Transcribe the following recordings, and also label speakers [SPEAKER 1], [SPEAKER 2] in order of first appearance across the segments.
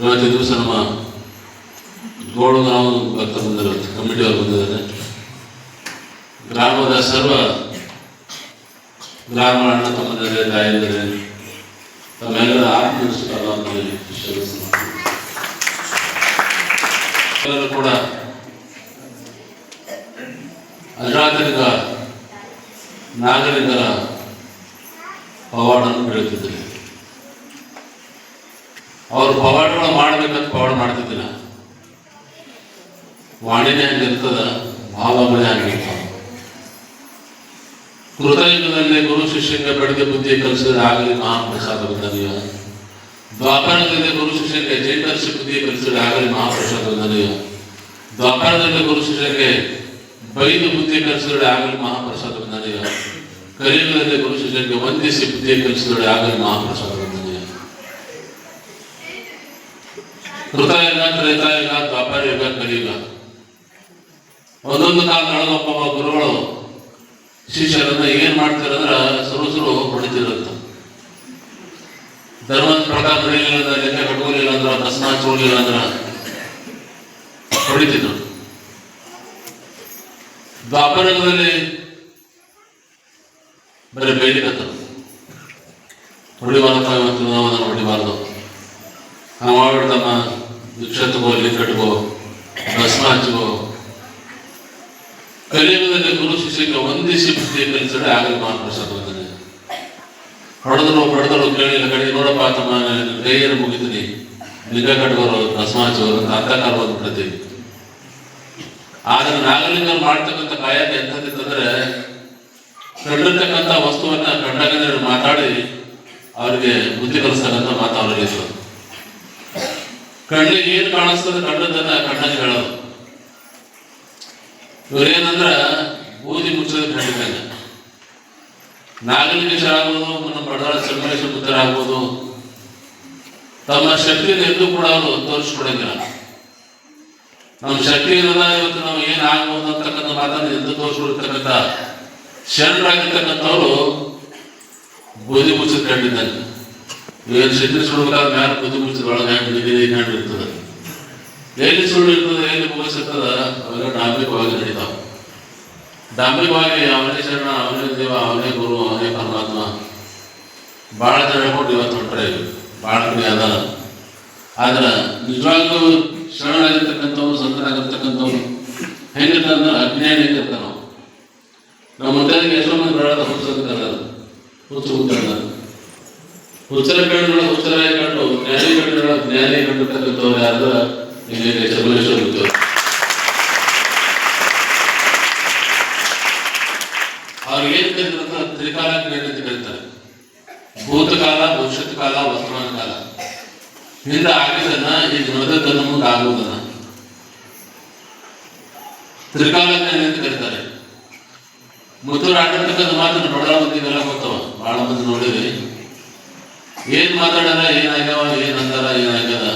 [SPEAKER 1] ಇವತ್ತು ದಿವಸ ನಮ್ಮ ಗೋಳು ನಾವು ಭಕ್ತ ಕಮಿಟಿ ಕಮಿಟಿಯವರು ಬಂದಿದ್ದಾರೆ. ಗ್ರಾಮದ ಸರ್ವ ಗ್ರಾಮ ಅಣ್ಣ ತಮ್ಮಂದಿರೇ ತಾಯಂದಿರೇ ತಮ್ಮೆಲ್ಲರ ಆತ್ಮವಿಶ್ವಾಸವನ್ನು ಎಲ್ಲರೂ ಕೂಡ ಅಜಾತರಿಕ ನಾಗರಿಕರ ಪವಾಡನ್ನು ಬೆಳೆಯುತ್ತಿದ್ದಾರೆ ಅವರು ಪವಾಡಗಳು ಮಾಡ್ಬೇಕಂತ ಪವಾಡ ಮಾಡ್ತಿದ್ದಿಲ್ಲ. ವಾಣಿನೇ ಹಂಗಿರ್ತದ ಭಾವಗಳೇ ಹಂಗಿರ್ತಾವ ಕೃತಯುಗದಲ್ಲಿ ಗುರು ಶಿಷ್ಯಂಗೆ ಬೆಳೆದ ಬುದ್ಧಿ ಕಲಿಸಿದ್ರೆ ಆಗಲಿ, ಮಹಾಪ್ರಸಾದ ಬಂದನೆಯ ದ್ವಾಪರದಲ್ಲಿ ಗುರು ಶಿಷ್ಯಂಗೆ ಚೇತರಿಸಿ ಬುದ್ಧಿ ಕಲಿಸಿದ್ರೆ ಆಗಲಿ, ಮಹಾಪ್ರಸಾದ ಬಂದನೆಯ ದ್ವಾಪರದಲ್ಲಿ ಗುರು ಶಿಷ್ಯಂಗೆ ಬೈದು ಬುದ್ಧಿ ಕಲಿಸಿದ್ರೆ ಆಗಲಿ, ಮಹಾಪ್ರಸಾದ ಬಂದನೆಯ ಕಲಿಯುಗದಲ್ಲಿ ಗುರು ಶಿಷ್ಯಂಗೆ ವಂದಿಸಿ ಬುದ್ಧಿ ಕಲಿಸಿದ್ರೆ ಆಗಲಿ, ಮಹಾಪ್ರಸಾದ ಕೃತಯುಗ ತ್ರೇತಾಯುಗ ದ್ವಾಪರ ಯುಗ ಕಲಿಯುಗ. ಒಂದೊಂದು ಕಾಲ ಒಬ್ಬ ಗುರುಗಳು. ಶಿಷ್ಯರನ್ನ ಏನ್ ಮಾಡ್ತಾರೆ ಅಂದ್ರ ಸುರು ಸುರು ಹೊಡಿತಿರಂತ ಧರ್ಮದ ಪ್ರಕಾರ ನಡೆಯಲಿಲ್ಲ ಅಂದ್ರೆ ಲೆಕ್ಕ ಕಟ್ಕೋಲಿಲ್ಲ ಅಂದ್ರೆ ದಸನ ಹಚ್ಕೊಳ್ಳಿಲ್ಲ ಅಂದ್ರೆ ಹೊಡಿತಿದ್ರು. ದ್ವಾಪರದಲ್ಲಿ ಬರೀ ಹೊಡಿಬಾರಪ್ಪ ಇವತ್ತು, ನಾವು ಅದನ್ನು ಹೊಡಿಬಾರ್ದು. ನಾವು ಮಾಡ್ಬಿಡ್ತಮ್ಮ ಭಿಕ್ಷೆ ತಗೋ ಲಿಂಕ್ ಕಟ್ಕೋ ಭಸ್ಮ ಹಚ್ಕೋ ಕಲಿಯುಗದಲ್ಲಿ ಗುರು ಶಿಷ್ಯಕ್ಕೆ ವಂದಿಸಿ ಬುದ್ಧಿ ಕಲಿಸಿದ್ರೆ ಆಗಲಿ ಮಹಾಪುರುಷ ಬಂದನೆ ಹೊಡೆದ್ರು ಬಡದರು ಕೇಳಿಲ್ಲ ಕಡೆ ನೋಡಪ್ಪ ತಮ್ಮ ಕೈಯನ್ನು ಮುಗಿತೀನಿ. ಲಿಂಗ ಭಸ್ಮ ಭಸ್ಮಾಚೋರು ಅಂತ ಪ್ರತಿ. ಆದ್ರೆ ನಾಗಲಿಂಗ ಮಾಡ್ತಕ್ಕಂಥ ಕಾಯಕ ಎಂಥದ್ದಿತ್ತಂದ್ರೆ ಕಂಡಿರ್ತಕ್ಕಂಥ ವಸ್ತುವನ್ನ ಕಂಡಾಗ ಮಾತಾಡಿ, ಅವರಿಗೆ ಬುದ್ಧಿ ಕಲಿಸ್ತಕ್ಕಂಥ ಇತ್ತು. ಕಣ್ಣಿಗೆ ಏನು ಕಾಣಿಸ್ತದೆ ಕಂಡದನ್ನ ಕಣ್ಣಲ್ಲಿ ಹೇಳೋದು. ಇವ್ರೇನಂದ್ರ ಬೂದಿ ಮುಚ್ಚದ ಖಂಡಿತಂಗ ನಾಗಲಿಂಗೇಶ್ವರಾಗ್ಬೋದು ನಮ್ಮ ಬಡದಾಳ ಪುತ್ರ ಬುದ್ಧರಾಗ್ಬೋದು ತಮ್ಮ ಶಕ್ತಿಯನ್ನು ಎದ್ದು ಕೂಡ ಅವರು ತೋರಿಸ್ಕೊಡಂಗಿಲ್ಲ. ನಮ್ಮ ಶಕ್ತಿ ಏನದ ಇವತ್ತು ನಾವು ಏನು ಆಗ್ಬೋದು ಅಂತಕ್ಕಂಥ ಮಾತನ್ನು ಎಂದು ತೋರಿಸ್ಕೊಡ್ತಕ್ಕಂಥ ಶರಣರಾಗಿರ್ತಕ್ಕಂಥವ್ರು ಬೂದಿ ಮುಚ್ಚದ ಕಂಡಿದ್ದಂಗ ಏನು ಶಕ್ತಿ ಸುಡಬೇಕಾದ ಮ್ಯಾಲ ಕುದು ಮುಚ್ಚಿದ ಒಳಗೆ ಹ್ಯಾಂಗೆ ಬಿದ್ದಿದೆ ಇರ್ತದೆ ಎಲ್ಲಿ ಸುಳ್ಳು ಇರ್ತದೆ ಎಲ್ಲಿ ಮುಗಿಸಿರ್ತದ ಅವೆಲ್ಲ ಡಾಂಬಿಕವಾಗಿ ನಡೀತಾವ. ಡಾಂಬಿಕವಾಗಿ ಅವನೇ ಶರಣ, ಅವನೇ ದೇವ, ಅವನೇ ಗುರು, ಅವನೇ ಪರಮಾತ್ಮ. ಭಾಳ ಜನ ಕೊಟ್ಟು ಇವತ್ತು ಹೊಟ್ಟರೆ ಭಾಳ ಕಡೆ ಅದ. ಆದ್ರೆ ನಿಜವಾಗ್ಲೂ ಶರಣಾಗಿರ್ತಕ್ಕಂಥವ್ರು ಸಂತರಾಗಿರ್ತಕ್ಕಂಥವ್ರು ಹೆಂಗಿರ್ತಾರ ಅಜ್ಞಾನಿ ಹೆಂಗಿರ್ತಾರ ನಾವು ನಮ್ಮ ಮುಂದೆ ಎಷ್ಟೋ ಮಂದಿ ಬೇಡ ಹುಚ್ಚಂತಾರ ಹುಚ್ಚು ಹುಚ್ಚಾರ ಹುಚ್ಚರ ಕಂಡು ಹುಚ್ಚರಾಗಿ ಕಂಡು, ಜ್ಞಾನಿ ಕಂಡು ಜ್ಞಾನಿ ಕಂಡಿರ್ತಕ್ಕಂಥವ್ರು ಯಾರು ಇಲ್ಲಿ ಚಬಲೇಶ್ವರ ಅವ್ರಿಗೆ ಏನ್ ಕರೀತಾರೆ ತ್ರಿಕಾಲ ಜ್ಞಾನ ಅಂತ ಕರೀತಾರೆ ಭೂತಕಾಲ ಭವಿಷ್ಯತ್ ಕಾಲ ವರ್ತಮಾನ ಕಾಲ ಹಿಂದೆ ಆಗಿದ್ದನ್ನ ಈಗ ನಡೆದದ್ದನ್ನು ಮುಂದೆ ಆಗುವುದನ್ನ ತ್ರಿಕಾಲ ಜ್ಞಾನ ಅಂತ ಕರೀತಾರೆ ಮುತ್ತೂರು ಆಡಿರ್ತಕ್ಕಂಥ ಮಾತನ್ನು ಬಡ ಮಂದಿಗೆಲ್ಲ ಗೊತ್ತವ. ಬಹಳ ಮಂದಿ ನೋಡಿರಿ. ಏನ್ ಮಾತಾಡಲ್ಲ ಏನಾಗ್ಯಾವ ಏನು ಅಂತಾರ ಏನಾಗ್ಯದ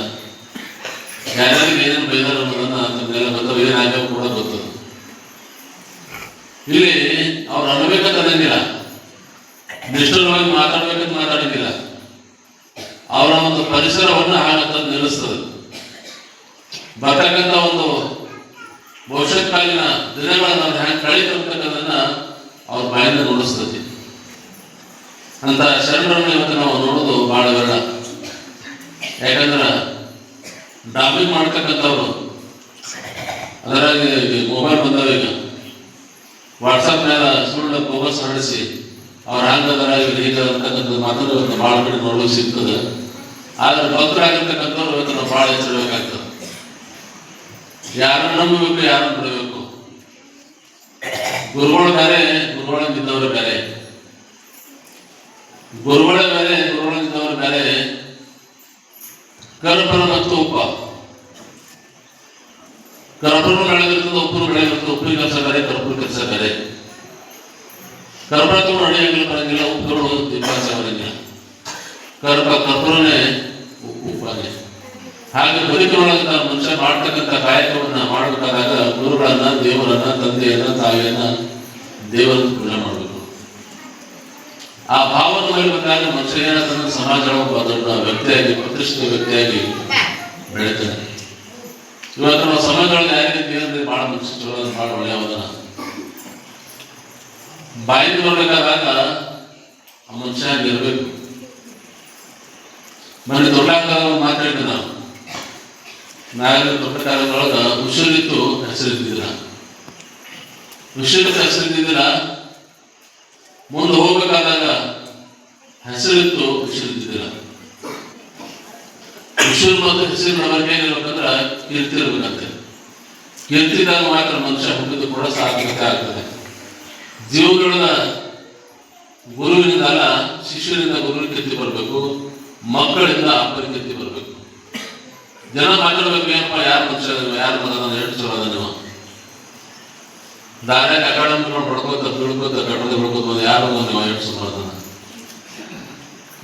[SPEAKER 1] ಯಾರ್ಯಾರಿಗೆ ಏನೇನು ಬೈದಾರ ಅನ್ನೋದನ್ನ ಅಂತಂದೆಲ್ಲ ಗೊತ್ತವ ಏನಾಗ್ಯಾವ ಕೂಡ ಗೊತ್ತದ ಇಲ್ಲಿ ಅವ್ರು ಅನ್ಬೇಕಂತ ಅನ್ನಂಗಿಲ್ಲ ನಿಷ್ಠುರವಾಗಿ ಮಾತಾಡ್ಬೇಕಂತ ಮಾತಾಡಂಗಿಲ್ಲ ಅವರ ಒಂದು ಪರಿಸರವನ್ನು ಹಾಗಂತ ನಿಲ್ಲಿಸ್ತದೆ ಬರ್ತಕ್ಕಂಥ ಒಂದು ಭವಿಷ್ಯಕ್ಕಾಗಿನ ದಿನಗಳನ್ನ ಅವ್ರು ಹೆಂಗೆ ಅವ್ರ ಬಾಯಿಂದ ನುಡಿಸ್ತದೆ. ಅಂತ ಶರಣರನ್ನು ಇವತ್ತು ನಾವು ನೋಡೋದು ಬಹಳ ಬೇಡ. ಯಾಕಂದ್ರೆ ಡಾಬಿ ಮಾಡ್ತಕ್ಕಂಥವ್ರು, ಅದರಾಗಿ ಮೊಬೈಲ್ ಬಂದವ ಈಗ. ವಾಟ್ಸಪ್ ಮೇಲೆ ಸುಳ್ಳು ಬೋಗಸ್ ನಡೆಸಿ ಅವ್ರ ಹಂಗದರ ಇವ್ರು ಹೀಗ ಅಂತಕ್ಕಂಥದ್ದು ಮಾತ್ರ ಇವತ್ತು ಭಾಳ ಕಡೆ ನೋಡಲು ಸಿಗ್ತದೆ. ಆದ್ರೆ ಭಕ್ತರಾಗಿರ್ತಕ್ಕಂಥವ್ರು ಇವತ್ತು ನಾವು ಭಾಳ ಎಚ್ಚರಬೇಕಾಗ್ತದೆ. ಯಾರನ್ನು ನಂಬಬೇಕು, ಯಾರನ್ನು ಬಿಡಬೇಕು? ಗುರುಗಳು ಬೇರೆ ಗುರುಗಳಿದ್ದವರು ಬೇರೆ. ಗುರುಗಳ ಬೇರೆ ಗುರುಗಳಿದ್ದವರು ಬೇರೆ ಕರ್ಪರ ಮತ್ತು ಉಪ ಕರ್ಪೂರ ಬೆಳೆದಿರ್ತದೆ ಉಪ್ಪು ಬೆಳೆದಿರ್ತದೆ ಉಪ್ಪಿನ ಕೆಲಸ ಬೇರೆ ಕರ್ಪುರ ಕೆಲಸ ಬೇರೆ. ಕರ್ಪೂರ ತಗೊಂಡು ಅಡಿಯಾಗಲು ಬರಂಗಿಲ್ಲ ಉಪ್ಪು ತಗೊಂಡು ದಿಬ್ಬಾಸ ಬರಂಗಿಲ್ಲ. ಕರ್ಪ ಉಪ್ಪು ಉಪ್ಪಾನೆ ಹಾಗೆ ಬದುಕಿನೊಳಗೆ ಮನುಷ್ಯ ಮಾಡ್ತಕ್ಕಂಥ ಕಾಯಕವನ್ನ ಮಾಡಬೇಕಾದಾಗ ಗುರುಗಳನ್ನ, ದೇವರನ್ನ, ತಂದೆಯನ್ನ, ತಾಯಿಯನ್ನ ದೇವರನ್ನ ಪೂಜೆ ಮಾಡಬೇಕು ಆ ಭಾವನ ಹೋಗ್ಬೇಕಾದ್ರೆ ಮನುಷ್ಯ ತನ್ನ ಸಮಾಜ ಅದನ್ನ ದೊಡ್ಡ ವ್ಯಕ್ತಿಯಾಗಿ ಪ್ರತಿಷ್ಠಿತ ವ್ಯಕ್ತಿಯಾಗಿ ಬೆಳಿತಾನೆ. ಇವತ್ತು ನಾವು ಸಮಾಜದೊಳಗೆ ಯಾರಿಗೆ ಅಂದ್ರೆ ಭಾಳ ಮನುಷ್ಯ ಚಲೋ ಭಾಳ ಒಳ್ಳೆಯವದನ ಬಾಯಿಂದ ಬರ್ಬೇಕಾದಾಗ ಆ ಮನುಷ್ಯ ಇರಬೇಕು. ಮನೆ ಮಾತ್ರ ಮಾತಾಡಿದ್ದೆ ನಾವು. ನಾವೆಲ್ಲ ದೊಡ್ಡ ಕಾಲದೊಳಗ ಉಸಿರಿತ್ತು ಹೆಸರಿದ್ದಿಲ್ಲ ಉಸಿರಿತ್ತು ಹೆಸರಿದ್ದಿಲ್ಲ ಮುಂದೆ ಹೋಗ್ಬೇಕಾದಾಗ ಉಸಿರಿದ್ದಿಲ್ಲ ಉಸಿರು ಮತ್ತು ಹೆಸರು ನಮಗೇನಿರ್ಬೇಕಂದ್ರೆ ಕೀರ್ತಿ ಇರ್ಬೇಕಂತೆ ಮಾತ್ರ ಮನುಷ್ಯ ಹುಟ್ಟಿದ್ದು ಕೂಡ ಸಾರ್ಥಕತೆ ಆಗ್ತದೆ. ಜೀವಗಳ ಗುರುವಿನಿಂದ ಅಲ್ಲ ಶಿಷ್ಯರಿಂದ ಗುರುವಿನ ಕೀರ್ತಿ ಬರಬೇಕು, ಮಕ್ಕಳಿಂದ ಅಪ್ಪನ ಕೀರ್ತಿ ಬರಬೇಕು. ಜನ ಮಾತಾಡ್ಬೇಕು, ಏನಪ್ಪ, ಯಾರು ಮನುಷ್ಯ ಯಾರು ಮಗನ ಎಷ್ಟು ಚಲೋ ನೀವು ದಾರ್ಯಾಗ ಅಕಾಡ ಮುಂದ್ಕೊಂಡು ಬಡ್ಕೋತ ಬೀಳ್ಕೋತ ಕಟ್ಟದ ಬೀಳ್ಕೋತ ಬಂದು ಯಾರು ನೀವು? ಎಷ್ಟು ಸುಮಾರು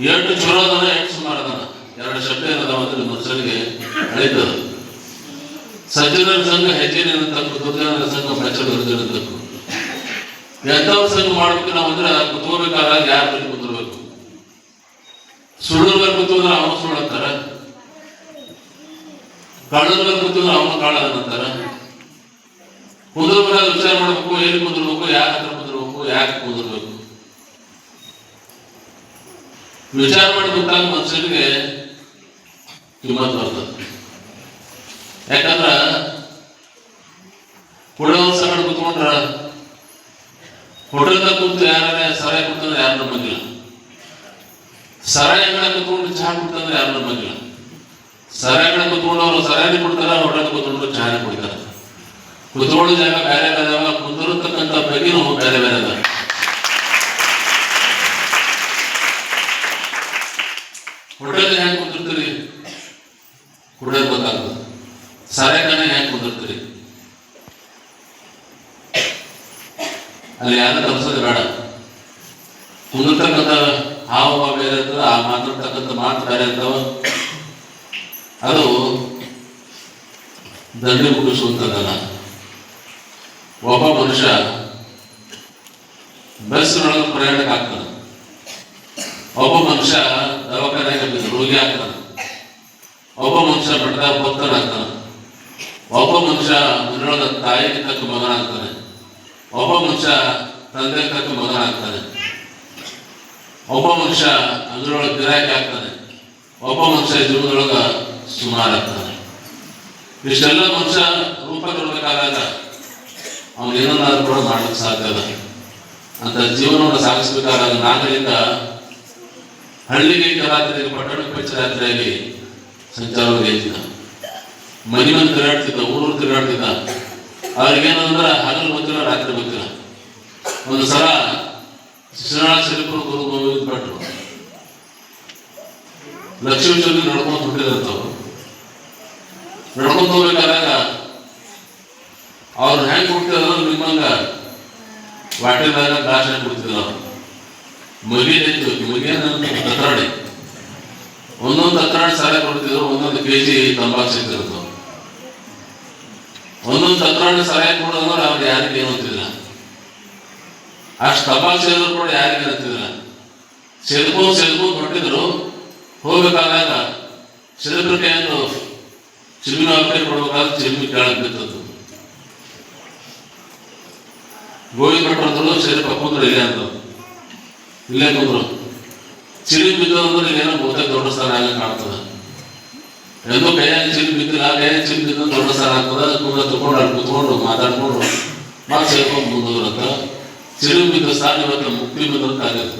[SPEAKER 1] ಎಷ್ಟು ಚಲೋ ಎಕ್ಸ್ ಎಷ್ಟು ಸುಮಾರು ಅದನ ಎರಡು ಶಬ್ದ ಏನದ ಅಂದ್ರೆ ಮನುಷ್ಯನಿಗೆ ಅಳಿತದ ಸಜ್ಜನರ ಸಂಘ ಹೆಜ್ಜೆ ನಿಂತಕ್ಕು ದುರ್ಜನರ ಸಂಘ ಪ್ರಚಲ ದುರ್ಜನ ಎಂಥವ್ರ ಸಂಘ ಮಾಡ್ಬೇಕು ನಾವು ಅಂದ್ರೆ ಕುತ್ಕೋಬೇಕಾದಾಗ ಯಾರ ಬಳಿ ಕುಂದಿರ್ಬೇಕು? ಸುಳ್ಳು ಮೇಲೆ ಅವನು ಸುಳ್ಳು ಅಂತಾರ? ಕಳ್ಳನ ಮೇಲೆ ಅವನು ಕಾಳದಂತಾರ ಕುಂದಿರ್ಬೇಕಾದ ವಿಚಾರ ಮಾಡ್ಬೇಕು, ಎಲ್ಲಿ ಕುಂದಿರ್ಬೇಕು, ಯಾರ ಹತ್ರ ಕುಂದಿರ್ಬೇಕು, ಯಾಕೆ ಕುಂದಿರ್ಬೇಕು? ವಿಚಾರ ಮಾಡಿ ಗೊತ್ತಾಗ ಮನುಷ್ಯನಿಗೆ ಕಿಮ್ಮತ್ ಬರ್ತದೆ ಯಾಕಂದ್ರ ಕುಡಿಯೋ ಸಂಗಡ ಕುತ್ಕೊಂಡ್ರ ಹೋಟೆಲ್ದಾಗ ಕುಂತು ಯಾರೇ ಸರಾಯಿ ಕುಂತಂದ್ರೆ ಯಾರು ನಂಬಂಗಿಲ್ಲ. ಸರಾಯಗಳ ಕುತ್ಕೊಂಡು ಚಹಾ ಕುಡ್ತಂದ್ರೆ ಯಾರು ನಂಬಂಗಿಲ್ಲ. ಸರಾಯಗಳ ಕುತ್ಕೊಂಡು ಕುತ್ಕೊಂಡವ್ರು ಸರಾಯಿ ಕೊಡ್ತಾರ ಹೋಟೆಲ್ ಕುತ್ಕೊಂಡ್ರು ಚಹಾನೆ ಕುಡಿತಾರೆ. ಕುತ್ಕೊಳ್ಳೋ ಜಾಗ ಬೇರೆ ಬೇರೆ ಕುಂದಿರತಕ್ಕಂಥ ಬಗೆನೂ ಬೇರೆ ಬೇರೆ ಅದ ಹೋಟೆಲ್ ಹೆಂಗ್ ಕುಂದಿರ್ತೀರಿ ಕುಡಿಯೋದು ಗೊತ್ತಾಗ್ತದೆ. ಯಾಕೆ ಕುಂದಿರ್ತೀರಿ? ಅಲ್ಲಿ ಯಾರು ತಪ್ಪಿಸೋದು ಬೇಡ. ಕುಂದಿರ್ತಕ್ಕಂಥ ಹಾವ ಬೇರೆ ಇರ್ತದೆ, ಆ ಮಾತಾಡ್ತಕ್ಕಂಥ ಮಾತು ಬೇರೆ ಇರ್ತಾವ. ಅದು ದಂಡಿ ಮುಗಿಸುವಂಥದ್ದಲ್ಲ ಒಬ್ಬ ಮನುಷ್ಯ ಬಸ್ನೊಳಗೆ ಪ್ರಯಾಣಕ್ಕೆ ಆಗ್ತದೆ ಒಬ್ಬ ಮನುಷ್ಯ ದವಾಖಾನೆಗೆ ರೋಗಿ ಒಬ್ಬ ಮನುಷ್ಯ ಬೆಟ್ಟದಾಗ ಭಕ್ತನಾಗ್ತಾನೆ. ಒಬ್ಬ ಮನುಷ್ಯ ಮನೆಯೊಳಗ ತಾಯಿಗೆ ತಕ್ಕ ಮಗನಾಗ್ತಾನೆ. ಒಬ್ಬ ಮನುಷ್ಯ ತಂದೆ ತಕ್ಕ ಮಗನಾಗ್ತಾನೆ. ಒಬ್ಬ ಮನುಷ್ಯ ಅದರೊಳಗೆ ಗಿರಾಕಿ ಆಗ್ತಾನೆ. ಒಬ್ಬ ಮನುಷ್ಯ ಜೀವನದೊಳಗ ಸುಮಾರು ಆಗ್ತಾನೆ ಇಷ್ಟೆಲ್ಲ ಮನುಷ್ಯ ರೂಪ ಕೊಡ್ಬೇಕಾದಾಗ ಅವನು ಏನನ್ನಾದ್ರೂ ಕೂಡ ಮಾಡಲಿಕ್ಕೆ ಸಾಧ್ಯ ಅಲ್ಲ ಅಂತ ಜೀವನವನ್ನು ಸಾಗಿಸ್ಬೇಕಾದಾಗ ನಾಗರಿಕ ಹಳ್ಳಿಗೆ ರಾತ್ರಿ, ಪಟ್ಟಣಕ್ಕೆ ಪಚ್ಚ ಸಂಚಾರವಾಗಿ ಹೇಳ್ತಿದ್ದ ಮನೆ ಮನೆ ತಿರುಗಾಡ್ತಿದ್ದ ಊರೂರು ತಿರುಗಾಡ್ತಿದ್ದ ಅವ್ರಿಗೇನಂದ್ರ ಹಗಲು ಗೊತ್ತಿಲ್ಲ ರಾತ್ರಿ ಗೊತ್ತಿಲ್ಲ ಒಂದು ಸಲ ಶಿಶುನಾಳ ಶರೀಫರು ಗುರು ಲಕ್ಷ್ಮೀ ಚಂದ್ರ ನಡ್ಕೊಂಡು ಹುಟ್ಟಿದಂಥವ್ರು ನಡ್ಕೊಂಡು ಹೋಗ್ಬೇಕಾದಾಗ ಅವ್ರು ಹೆಂಗ್ ಹುಟ್ಟಿದ್ರು ನಿಮ್ಮಂಗ ವಾಟಿದಾಗ ಗಾಶ ಹ್ಯಾಂಗ್ ಹುಡ್ತಿದ್ರು ಅವ್ರು. ಮಗಿ ಇತ್ತು ಮಗಿನ ಸಾಲ ಕೊಡ್ತಿದ್ರು, ಒಂದೊಂದು ಕೆ ಜಿ ತಂಬಾಕು ಸಿಗ್ತಿರುತ್ತೆ ಒಂದೊಂದು ತತ್ರಾಡಿ ಸಹಾಯ ಕೊಡೋದ್ರೆ ಅವ್ರಿಗೆ ಯಾರಿಗೆ ಏನಂತಿಲ್ಲ ಅಷ್ಟು ತಂಬಾಕು ಸೇರಿದ್ರು ಕೂಡ ಯಾರಿಗೆ ಇರುತ್ತಿಲ್ಲ ಸೇದ್ಕೊಂಡು ಸೇದ್ಕೊಂಡು ಹೊಟ್ಟಿದ್ರು ಹೋಗ್ಬೇಕಾದಾಗ ಸಿಲಿಬ್ರಿಟಿ ಎಂದು ಚಿಲ್ಮಿನ ಅಪ್ಲೈ ಕೊಡ್ಬೇಕಾದ್ರೆ ಚಿಲ್ಮಿ ಕೆಳಗೆ ಬಿದ್ದದ್ದು. ಗೋವಿಂದ ಭಟ್ರು ಸೇರಿ ಅಂತ ಕುಂದ್ರು ಇಲ್ಲೇ ಅಂದ್ರು. ಇಲ್ಲೇ ಕುಂದ್ರು ಚಿಲಿ ಬಿದ್ದು ಅಂದ್ರೆ ಇಲ್ಲೇನೋ ಬಹುತೇಕ ದೊಡ್ಡ ಸ್ಥಾನ ಆಗ ಕಾಣ್ತದ? ಎಂದೋ ಕೈಯಾಗ ಚಿಲಿ ಬಿದ್ದಿಲ್ಲ ಕೈಯಾಗ ಚಿಲಿ ಬಿದ್ದು ದೊಡ್ಡ ಸ್ಥಾನ ಆಗ್ತದ ಕೂಡ ತಗೊಂಡು ಅಲ್ಲಿ ಕುತ್ಕೊಂಡು ಮಾತಾಡ್ಕೊಂಡು ಮತ್ತೆ ಸೇರ್ಕೊಂಡು ಮುಂದುವರಂತ ಚಿಲಿ ಬಿದ್ದ ಸ್ಥಾನ ಇವತ್ತು ಮುಕ್ತಿ ಬಿದ್ದಂತ ಆಗತ್ತೆ